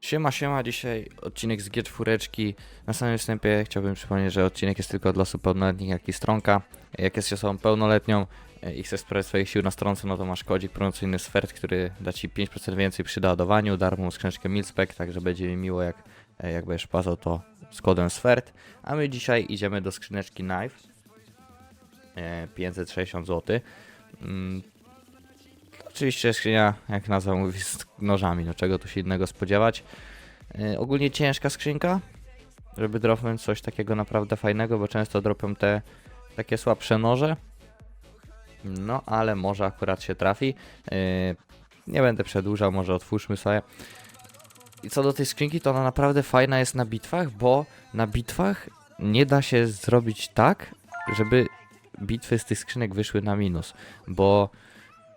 Siema, siema, dzisiaj odcinek z G4. Na samym wstępie chciałbym przypomnieć, że odcinek jest tylko dla osób pełnoletnich, jak i stronka. Jak jesteś osobą pełnoletnią e, i chcesz sprawdzić swoich sił na stronce, no to masz kodzik promocyjny SFERT, który da Ci 5% więcej przy doładowaniu, darmową skrzyneczkę Milspec, także będzie mi miło, jak, e, jak będziesz płacał to z kodem SFERT. A my dzisiaj idziemy do skrzyneczki Knife. E, 560 zł. Oczywiście skrzynia, jak nazwa mówi, z nożami, no czego tu się innego spodziewać. Yy, ogólnie ciężka skrzynka, żeby dropnąć coś takiego naprawdę fajnego, bo często dropią te takie słabsze noże. No, ale może akurat się trafi. Yy, nie będę przedłużał, może otwórzmy sobie. I co do tej skrzynki, to ona naprawdę fajna jest na bitwach, bo na bitwach nie da się zrobić tak, żeby bitwy z tych skrzynek wyszły na minus, bo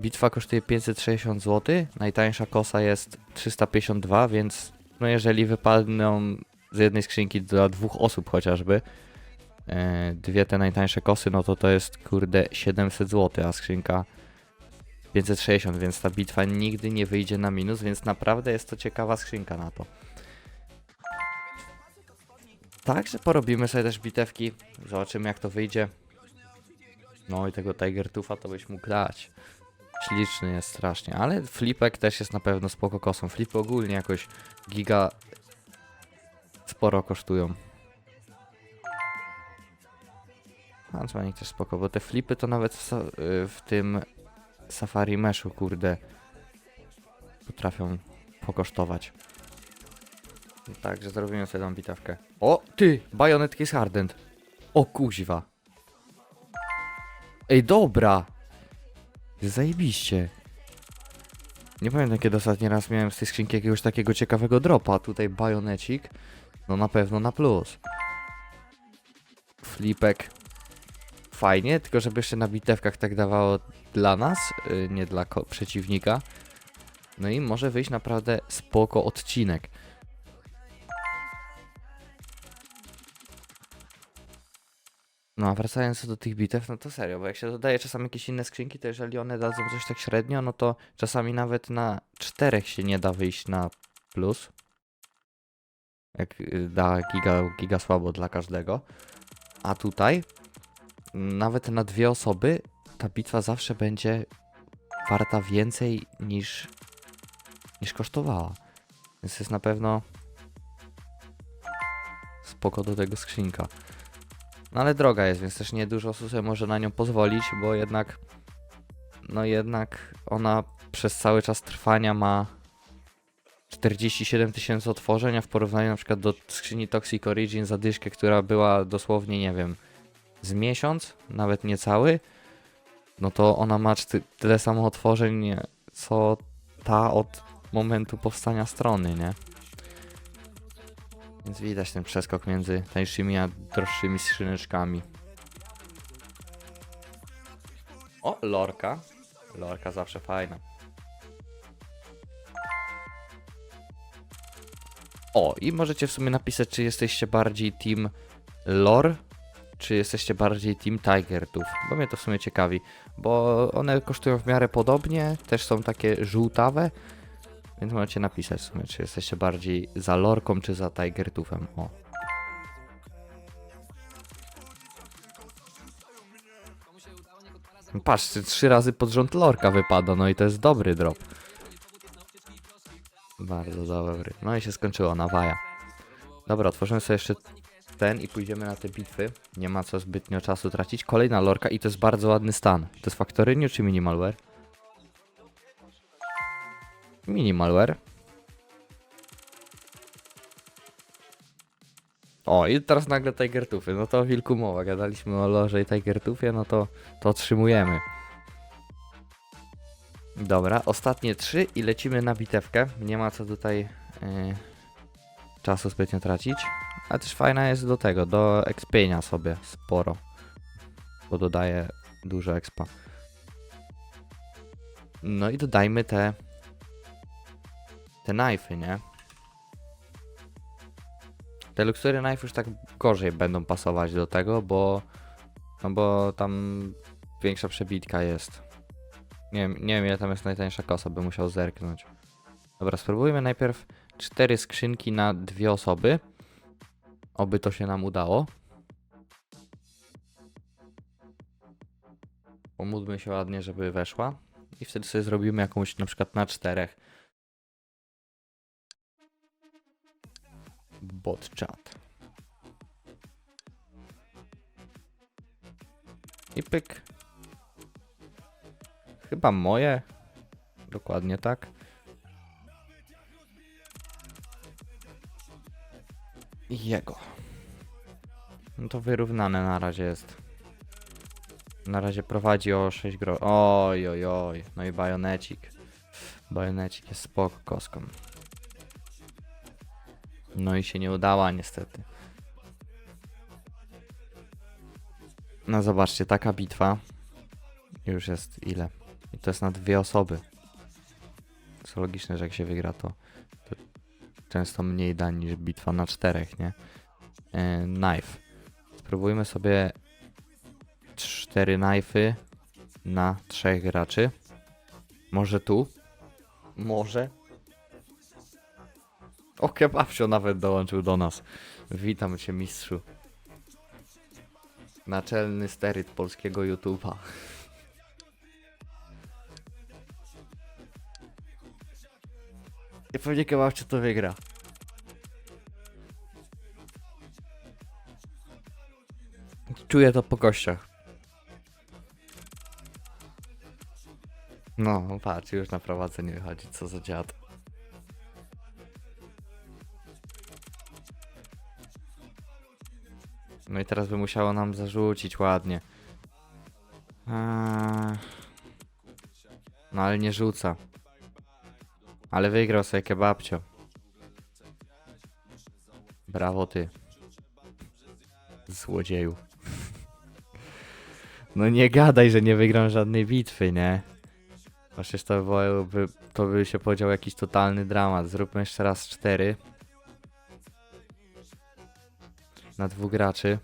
Bitwa kosztuje 560 zł, najtańsza kosa jest 352, więc no jeżeli wypadną z jednej skrzynki dla dwóch osób chociażby, e, dwie te najtańsze kosy, no to to jest kurde 700 zł, a skrzynka 560, więc ta bitwa nigdy nie wyjdzie na minus, więc naprawdę jest to ciekawa skrzynka na to. Także porobimy sobie też bitewki, zobaczymy jak to wyjdzie. No i tego Tiger Tufa to byś mógł dać. Śliczny jest strasznie, ale flipek też jest na pewno spoko kosą. Flipy ogólnie jakoś giga sporo kosztują. Huntsmanik też spoko, bo te flipy to nawet w, w tym Safari Meshu, kurde, potrafią pokosztować. Także zrobimy sobie tą bitawkę. O, ty! Bajonet jest hardened. O, kuźwa. Ej, dobra! Zajebiście. Nie pamiętam kiedy ostatni raz miałem z tej skrzynki jakiegoś takiego ciekawego dropa. Tutaj bajonecik. No na pewno na plus. Flipek. Fajnie, tylko żeby jeszcze na bitewkach tak dawało dla nas, yy, nie dla przeciwnika. No i może wyjść naprawdę spoko odcinek. No, a wracając do tych bitew, no to serio, bo jak się dodaje czasami jakieś inne skrzynki, to jeżeli one dadzą coś tak średnio, no to czasami nawet na czterech się nie da wyjść na plus. Jak y, da giga, giga słabo dla każdego. A tutaj, nawet na dwie osoby, ta bitwa zawsze będzie warta więcej niż, niż kosztowała. Więc jest na pewno spoko do tego skrzynka. No ale droga jest, więc też nie dużo osób sobie może na nią pozwolić, bo jednak no jednak ona przez cały czas trwania ma 47 tysięcy otworzeń, a w porównaniu na przykład do skrzyni Toxic Origin zadyszkę, która była dosłownie, nie wiem, z miesiąc, nawet niecały, no to ona ma tyle samo otworzeń, co ta od momentu powstania strony, nie? Więc widać ten przeskok między tańszymi a droższymi skrzyneczkami. O, lorka. Lorka zawsze fajna. O, i możecie w sumie napisać, czy jesteście bardziej team lore, czy jesteście bardziej team tigertów, bo mnie to w sumie ciekawi, bo one kosztują w miarę podobnie, też są takie żółtawe, więc możecie napisać w sumie, czy jesteście bardziej za lorką, czy za tigertufem. O. Patrzcie, trzy razy pod rząd lorka wypada, no i to jest dobry drop. Bardzo dobry. No i się skończyło, nawaja. Dobra, otworzymy sobie jeszcze ten i pójdziemy na te bitwy. Nie ma co zbytnio czasu tracić. Kolejna lorka i to jest bardzo ładny stan. To jest Factoryniu czy Minimalware? Minimalware. O, i teraz nagle Tiger Tufy. No to wilku mowa. Gadaliśmy o lorze i Tiger Tufie, no to, to otrzymujemy. Dobra, ostatnie trzy i lecimy na bitewkę. Nie ma co tutaj yy, czasu zbytnio tracić. A też fajna jest do tego, do expienia sobie sporo. Bo dodaje dużo expa. No i dodajmy te te knifey, nie? Te luxury knife już tak gorzej będą pasować do tego, bo no bo tam większa przebitka jest. Nie wiem, nie wiem ile tam jest najtańsza kosa, bym musiał zerknąć. Dobra, spróbujmy najpierw cztery skrzynki na dwie osoby. Oby to się nam udało. Pomódlmy się ładnie, żeby weszła. I wtedy sobie zrobimy jakąś na przykład na czterech. Bot chat. I pyk. Chyba moje. Dokładnie tak. I jego. No to wyrównane na razie jest. Na razie prowadzi o 6 gro. Oj, oj, oj. No i bajonecik. Bajonecik jest spoko koską. No i się nie udała niestety. No zobaczcie, taka bitwa już jest ile? I to jest na dwie osoby. Co logiczne, że jak się wygra, to, to często mniej da niż bitwa na czterech, nie? E, knife. Spróbujmy sobie cztery knifey na trzech graczy. Może tu? Może? O, kebabcio nawet dołączył do nas. Witam cię, mistrzu. Naczelny steryt polskiego YouTube'a. I pewnie kebabcio to wygra. Czuję to po kościach. No, patrz, już na prowadzenie wychodzi, co za dziad. No i teraz by musiało nam zarzucić ładnie. Eee... No ale nie rzuca. Ale wygrał sobie kebabcio. Brawo ty. Złodzieju. No nie gadaj, że nie wygram żadnej bitwy, nie? Przecież to byłoby, to by się podział jakiś totalny dramat. Zróbmy jeszcze raz cztery. Na dwóch graczy.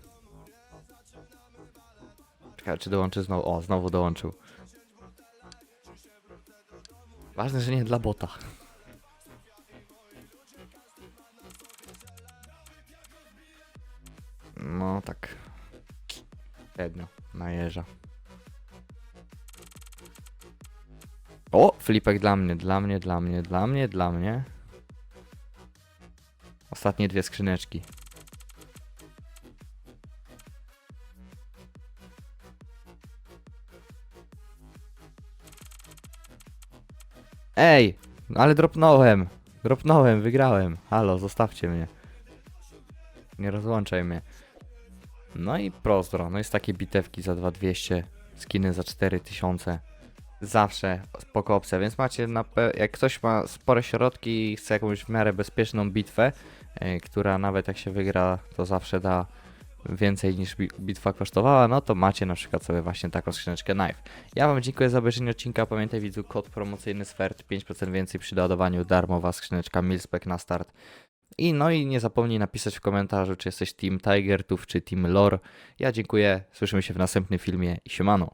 Czekaj, czy dołączy znowu? O, znowu dołączył. Ważne, że nie dla bota. No tak. Średnio. Na jeża. O! Flipek dla mnie, dla mnie, dla mnie, dla mnie, dla mnie. Ostatnie dwie skrzyneczki. Ej! Ale dropnąłem! Dropnąłem, wygrałem. Halo, zostawcie mnie. Nie rozłączaj mnie. No i prostro. No jest takie bitewki za 2200, skiny za 4000. Zawsze spoko opcja, więc macie na jak ktoś ma spore środki i chce jakąś w miarę bezpieczną bitwę, e, która nawet jak się wygra, to zawsze da więcej niż bi- bitwa kosztowała, no to macie na przykład sobie właśnie taką skrzyneczkę Knife. Ja wam dziękuję za obejrzenie odcinka, pamiętaj widzu kod promocyjny SFERT, 5% więcej przy doładowaniu, darmowa skrzyneczka Milspec na start. I no i nie zapomnij napisać w komentarzu, czy jesteś Team Tiger, Tuf czy Team Lore. Ja dziękuję, słyszymy się w następnym filmie i siemano.